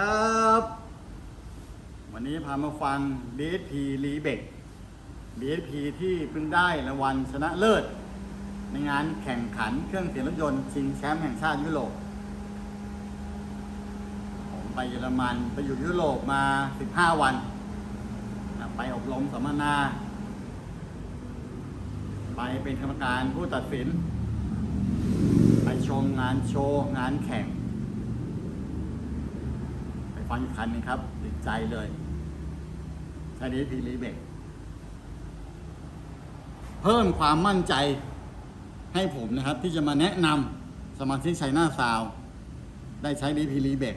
ครับ วันนี้พามาฟัง DSP รีเบก DSP ที่เพิ่งได้รางวัลชนะเลิศ ในงานแข่งขันเครื่องเสียงรถยนต์ชิงแชมป์แห่งชาติยุโรป ผมไปเยอรมันไปอยู่ยุโรปมา 15 วัน ไปอบรมสัมมนา ไปเป็นกรรมการผู้ตัดสิน ไปชมงานโชว์ งานแข่ง ฟังอีกคันนึงครับติดใจเลยใช้ดีพีรีเบกเพิ่มความมั่นใจให้ผมนะครับ ที่จะมาแนะนำสมาชิกชัยนาซาวได้ใช้ดีพีรีเบก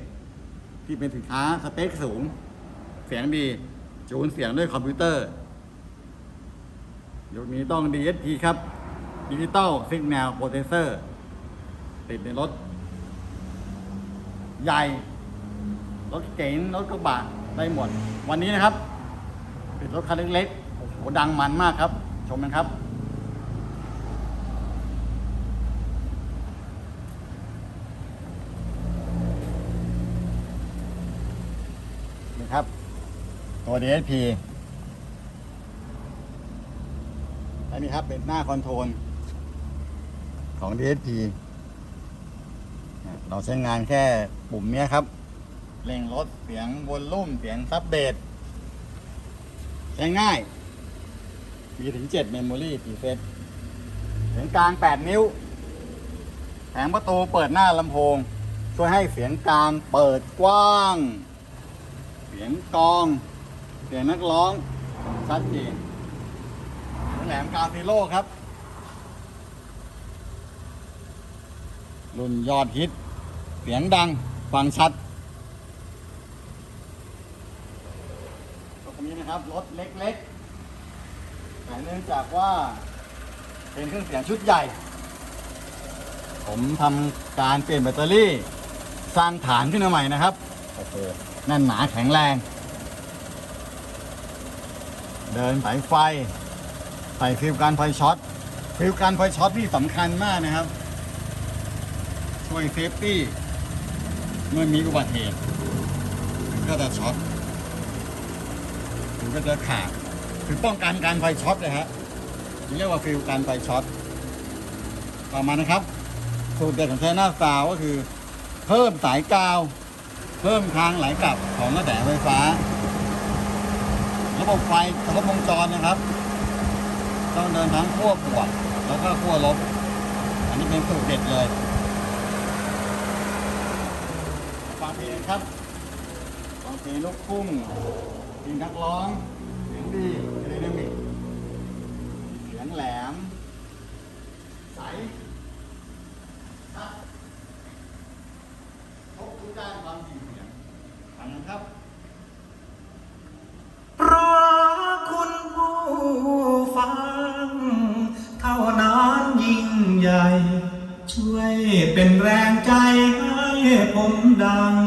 ที่เป็นสินค้าสเปคสูง เสียงดีจูนเสียงด้วยคอมพิวเตอร์ยุคนี้ต้อง DSP ครับ Digital Signal Processor ติดในรถ ใหญ่ รถเก๋งรถกระบะได้หมด วันนี้นะครับ เป็นรถคันเล็กๆโอ้โหดังมันมากครับ ชมกันครับนี่ครับ ตัว DSP อันนี้ครับเป็นหน้าคอนโทรลของ DSP เราใช้งานแค่ปุ่มเนี้ยครับ เร่งลดเสียงวอลลุ่มเสียงซับเบสใช้ง่าย มีถึง7 Memory 4เซตเสียงกลาง8นิ้ว แผงประตูเปิดหน้าลำโพง ช่วยให้เสียงกลางเปิดกว้าง เสียงกอง เสียงนักร้อง ชัดเจนแหลมกาซิโร่ครับ รุ่นยอดฮิต เสียงดัง ฟังชัดตรง นะครับ รถเล็กๆ แต่เนื่องจากว่าเป็นเครื่องเสียงชุดใหญ่ ผมทำการเปลี่ยนแบตเตอรี่ สร้างฐานขึ้นมาใหม่นะครับโอ้โหแน่นหนาแข็งแรง เดินสายไฟใส่ฟิวกันไฟช็อตฟิวกันไฟช็อตที่สำคัญมากนะครับ ช่วยเซฟตี้เมื่อมีอุบัติเหตุก็จะช็อต มันก็จะขาดคือป้องกันการไฟช็อตนะฮะเรียกว่าฟิลการไฟช็อตต่อมานะครับ สูตรเด็ดของไชน่าซาวก็คือ เพิ่มสายกาว เพิ่มทางไหลกลับของกระแสไฟฟ้า ระบบไฟครบวงจรนะครับ ต้องเดินทั้งขั้วบวกแล้วก็ขั้วลบ อันนี้เป็นสูตรเด็ดเลยฟังเพลงครับฟังเพลงลูกทุ่ง เพลงนักร้อง เสียงดีไดนามิกเสียงแหลม ใสชัดครบทุกด้านความถี่เสียงฟังกันครับเพราะคุณผู้ฟัง เท่านั้นยิ่งใหญ่ ช่วยเป็นแรงใจให้ผมดัง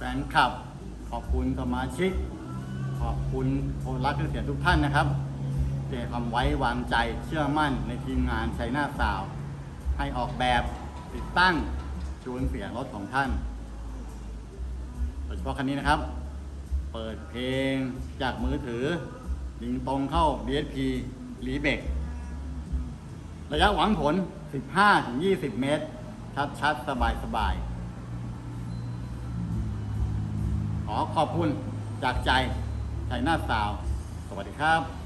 แฟนคลับ ขอบคุณสมาชิก ขอบคุณคนรักเครื่องเสียงทุกท่านนะครับที่ให้ความไว้วางใจเชื่อมั่นในทีมงานชัยนาทสาว ให้ออกแบบติดตั้งจูนเสียงรถของท่านโดยเฉพาะคันนี้นะครับ เปิดเพลงจากมือถือลิงตรงเข้า DSP รีเบกระยะหวังผล 15-20 เมตร ชัดๆ สบายๆ ขอขอบคุณจากใจชัยนาทสาว สวัสดีครับ